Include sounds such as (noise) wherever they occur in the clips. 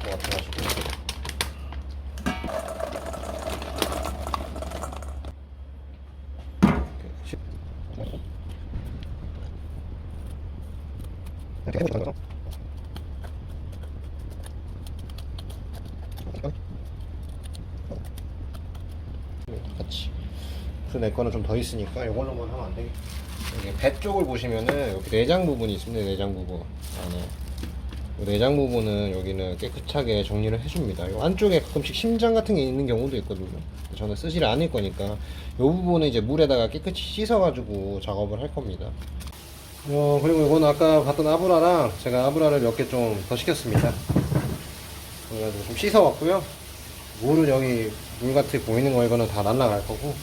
것 같아가지고. 같이. 그내 거는 좀 더 있으니까 이걸로만 하면 안 되겠 여기 배 쪽을 보시면은 여기 내장 부분이 있습니다. 내장 부분 안에. 이 내장 부분은 여기는 깨끗하게 정리를 해줍니다. 이 안쪽에 가끔씩 심장 같은 게 있는 경우도 있거든요. 저는 쓰지를 않을 거니까 이 부분은 이제 물에다가 깨끗이 씻어 가지고 작업을 할 겁니다. 어 그리고 이거는 아까 봤던 아브라랑 제가 아브라를 몇 개 좀 더 시켰습니다. 그래가지고 좀 씻어 왔고요. 물은 여기 물 같이 보이는 거 이거는 다 날라갈 거고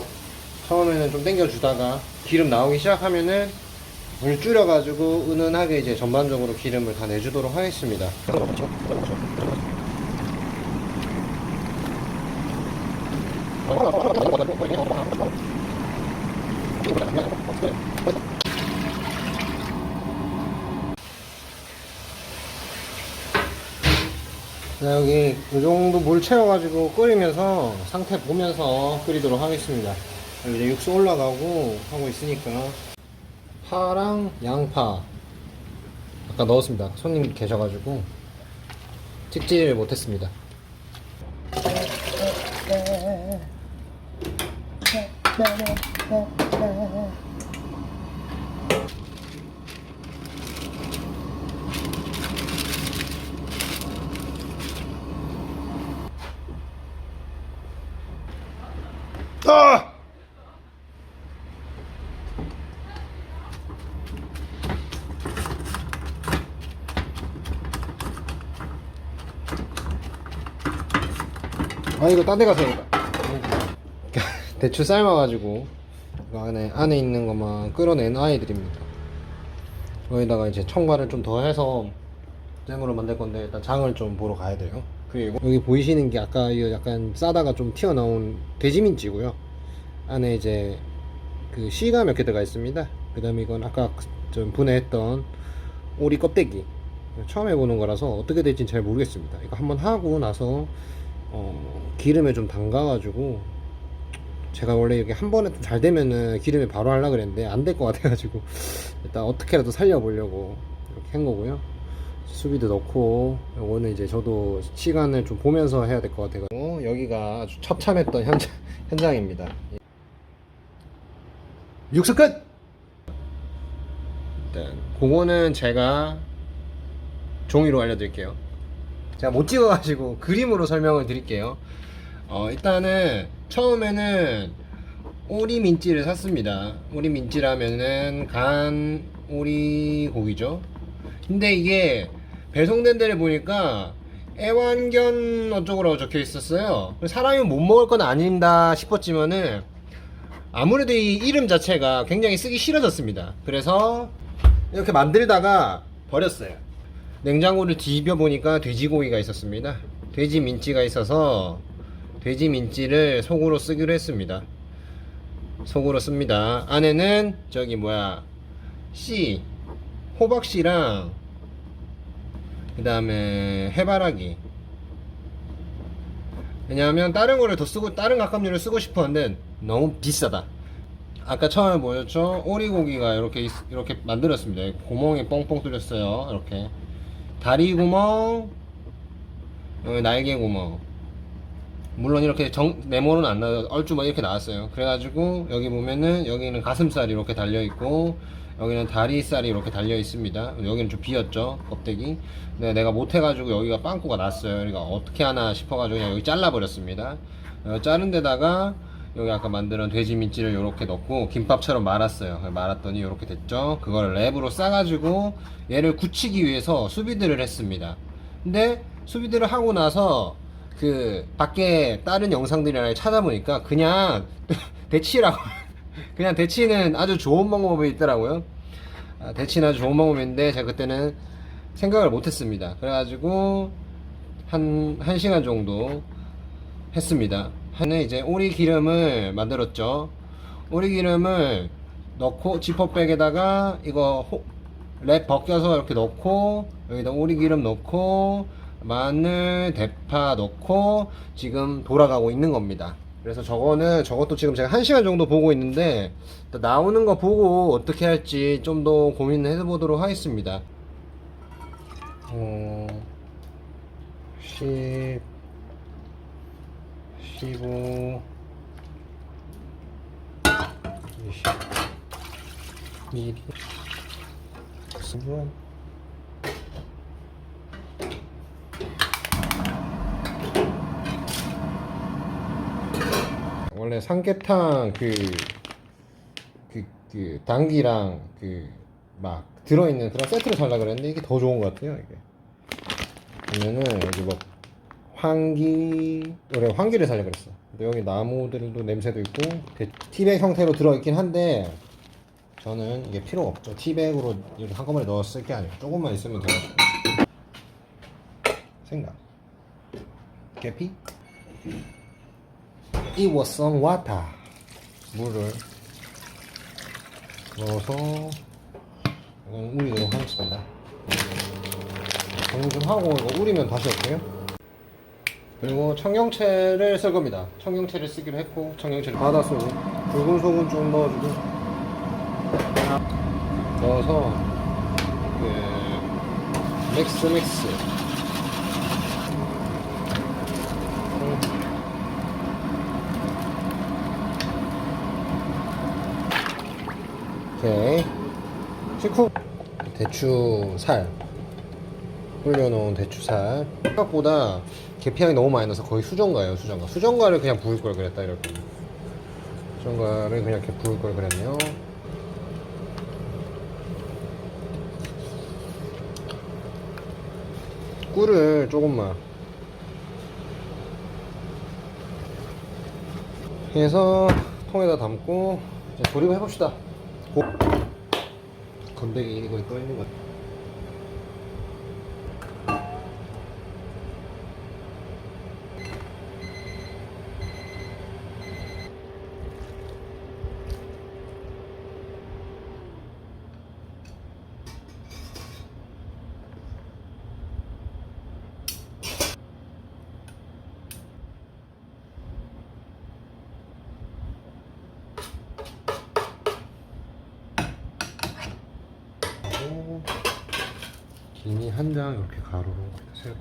처음에는 좀 당겨 주다가 기름 나오기 시작하면은 물 줄여 가지고 은은하게 이제 전반적으로 기름을 다 내주도록 하겠습니다. 자, 여기 이 정도 물 채워가지고 끓이면서 상태 보면서 끓이도록 하겠습니다. 이제 육수 올라가고 하고 있으니까 파랑 양파 아까 넣었습니다. 손님 계셔가지고 찍지를 못했습니다. 아! 아 이거 딴 데 가서 해야겠다. (laughs) 대추 삶아가지고 안에 안에 있는 것만 끌어낸 아이들입니다. 여기다가 이제 청과를 좀 더 해서 잼으로 만들 건데 일단 장을 좀 보러 가야 돼요. 그리고 여기 보이시는 게 아까 이거 약간 싸다가 좀 튀어나온 돼지민찌고요. 안에 이제 그 씨가 몇 개 들어가 있습니다. 그 다음에 이건 아까 좀 분해했던 오리 껍데기. 처음 해보는 거라서 어떻게 될지 잘 모르겠습니다. 이거 한번 하고 나서 어, 기름에 좀 담가가지고 제가 원래 이렇게 한 번에 좀잘 되면은 기름에 바로 하려 그랬는데 안 될 것 같아가지고 (laughs) 일단 어떻게라도 살려보려고 이렇게 한 거고요. 수비도 넣고 이거는 이제 저도 시간을 좀 보면서 해야 될 것 같아가지고 여기가 아주 처참했던 현장, (laughs) 현장입니다. 육수 끝! 일단 그거는 제가 종이로 알려드릴게요 제가 못 찍어가지고 그림으로 설명을 드릴게요. 어, 일단은 처음에는 오리 민찌를 샀습니다. 오리 민찌라면은 간 오리 고기죠. 근데 이게 배송된 데를 보니까 애완견 어쩌고라고 적혀 있었어요. 사람이 못 먹을 건 아닌다 싶었지만은 아무래도 이 이름 자체가 굉장히 쓰기 싫어졌습니다. 그래서 이렇게 만들다가 버렸어요. 냉장고를 뒤집어 보니까 돼지고기가 있었습니다. 돼지 민찌가 있어서 돼지 민찌를 속으로 쓰기로 했습니다. 속으로 씁니다. 안에는 저기 뭐야 씨 호박씨랑 그 다음에 해바라기 왜냐하면 다른 거를 더 쓰고 다른 각각류를 쓰고 싶었는데 너무 비싸다. 아까 처음에 보였죠? 오리고기가 이렇게 있- 이렇게 만들었습니다. 구멍이 뻥뻥 뚫렸어요. 이렇게 다리 구멍, 날개 구멍. 물론 이렇게 정, 네모는 안 나와, 얼추만 이렇게 나왔어요. 그래가지고, 여기 보면은, 여기는 가슴살이 이렇게 달려있고, 여기는 다리살이 이렇게 달려 있습니다. 여기는 좀 비었죠, 껍데기. 근데 내가 못해가지고 여기가 빵꾸가 났어요. 그러니까 어떻게 하나 싶어가지고 그냥 여기 잘라버렸습니다. 어, 자른 데다가, 여기 아까 만든 돼지 민찌를 이렇게 넣고 김밥처럼 말았어요. 말았더니 이렇게 됐죠. 그걸 랩으로 싸가지고 얘를 굳히기 위해서 수비드를 했습니다. 근데 수비드를 하고 나서 그 밖에 다른 영상들이나 찾아보니까 그냥 (laughs) 대치라고 (laughs) 그냥 대치는 아주 좋은 방법이 있더라고요. 아, 대치는 아주 좋은 방법인데 제가 그때는 생각을 못했습니다. 그래가지고 한, 한 시간 정도 했습니다. 하는 이제 오리 기름을 만들었죠. 오리 기름을 넣고 지퍼백에다가 이거 호- 랩 벗겨서 이렇게 넣고 여기다 오리 기름 넣고 마늘, 대파 넣고 지금 돌아가고 있는 겁니다. 그래서 저거는 저것도 지금 제가 한 시간 정도 보고 있는데 나오는 거 보고 어떻게 할지 좀 더 고민을 해보도록 하겠습니다. 어, 10, 15, 20, 미리, 수분. 원래 삼계탕 그, 그, 그, 당기랑 그, 막, 들어있는 그런 세트를 살라 그랬는데 이게 더 좋은 것 같아요, 이게. 보면은, 여기 뭐, 황기, 원래 황기를 살려 그랬어. 근데 여기 나무들도 냄새도 있고, 그 티백 형태로 들어있긴 한데, 저는 이게 필요가 없죠. 티백으로 한꺼번에 넣었을 게 아니고, 조금만 있으면 돼가지고. 생각. 계피? 이워성 와타 물을 넣어서 이건 우리도록 하겠습니다 정리 좀 하고 이거 우리면 다시 할게요 그리고 청경채를 쓸 겁니다. 청경채를 쓰기로 했고 청경채를 받아서 붉은 소금 좀 넣어주고. 넣어서 그 믹스 믹스. 오케이. 식후. 대추살. 불려놓은 대추살. 생각보다 계피향이 너무 많이 나서 거의 수정가예요 수정가. 수정가를 그냥 부을 걸 그랬다 이렇게 수정가를 그냥 이렇게 부을 걸 그랬네요. 꿀을 조금만. 해서 통에다 담고 이제 조립을 해봅시다. 고... 건더기 이거 떠 있는 것 같아. 하고 김이 한 장 이렇게 가루로 세로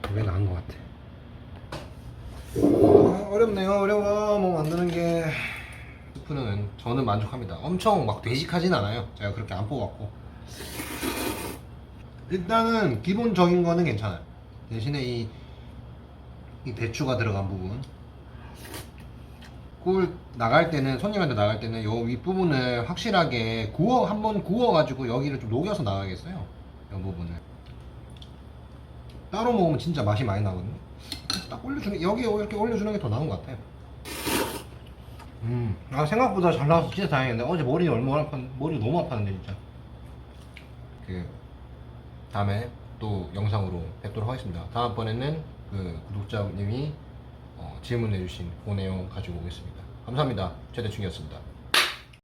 그게 나은 것 같아. 아, 어렵네요, 어려워. 뭐 만드는 게 스프는 저는 만족합니다. 엄청 막 되직하진 않아요. 제가 그렇게 안 뽑았고 일단은 기본적인 거는 괜찮아요. 대신에 이, 이 대추가 들어간 부분 꿀 나갈 때는 손님한테 나갈 때는 요 윗부분을 확실하게 구워 한번 구워 가지고 여기를 좀 녹여서 나가겠어요. 이 부분을 따로 먹으면 진짜 맛이 많이 나거든요. 딱 올려주는 여기 이렇게 올려주는 게 더 나은 것 같아요. 음, 아 생각보다 잘 나와서 진짜 다행인데 어제 머리 얼마나 아팠 머리 너무 아팠는데 진짜. 그 다음에 또 영상으로 뵙도록 하겠습니다. 다음번에는 그 구독자님이 어, 질문해 주신 그 내용 가지고 오겠습니다. 감사합니다. 최대충이었습니다.